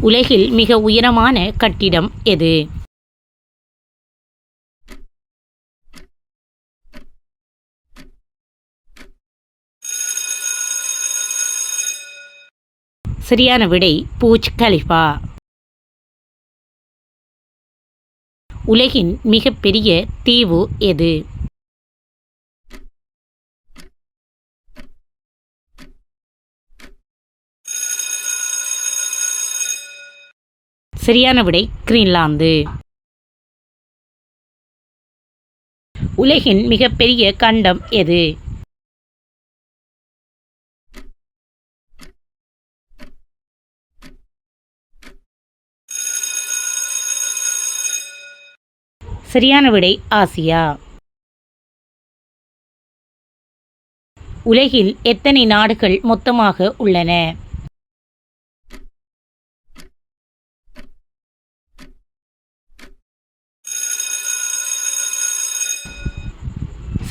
உலகில் மிக உயரமான கட்டிடம் எது? சரியான விடை பூஜ் கலிஃபா. உலகின் மிகப்பெரிய தீவு எது? சரியான விடை கிரீன்லாந்து. உலகின் மிகப்பெரிய கண்டம் எது? சரியான விடை ஆசியா. உலகில் எத்தனை நாடுகள் மொத்தமாக உள்ளன?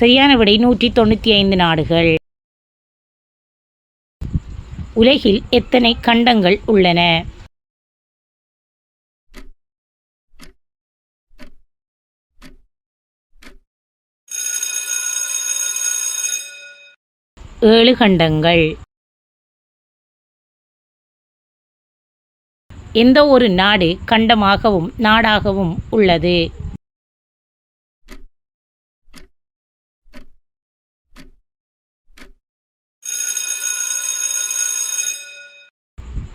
சரியான விடை நூற்றி தொண்ணூற்றி ஐந்து நாடுகள். உலகில் எத்தனை கண்டங்கள் உள்ளன? ஏழு கண்டங்கள். எந்த ஒரு நாடு கண்டமாகவும் நாடாகவும் உள்ளது?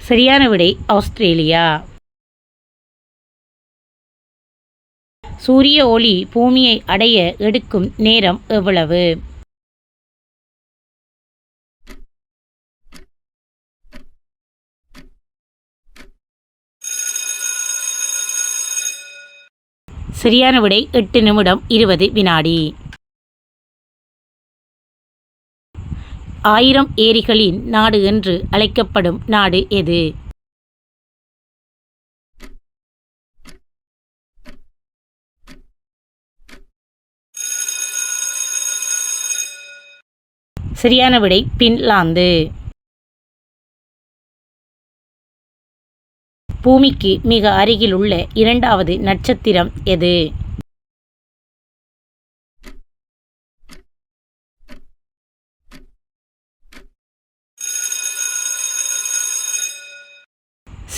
சரியான விடை ஆஸ்திரேலியா. சூரிய ஒளி பூமியை அடைய எடுக்கும் நேரம் எவ்வளவு? சரியான விடை எட்டு நிமிடம் இருபது வினாடி. ஆயிரம் ஏரிகளின் நாடு என்று அழைக்கப்படும் நாடு எது? சரியான விடை பின்லாந்து. பூமிக்கு மிக அருகில் உள்ள இரண்டாவது நட்சத்திரம் எது?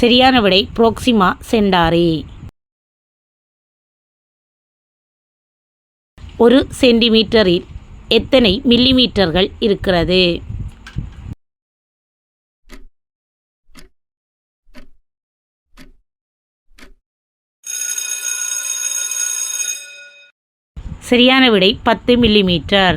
சரியான விடை புரோக்சிமா சென்டாரி. ஒரு சென்டிமீட்டரில் எத்தனை மில்லிமீட்டர்கள் இருக்கிறது? சரியான விடை பத்து மில்லிமீட்டர்.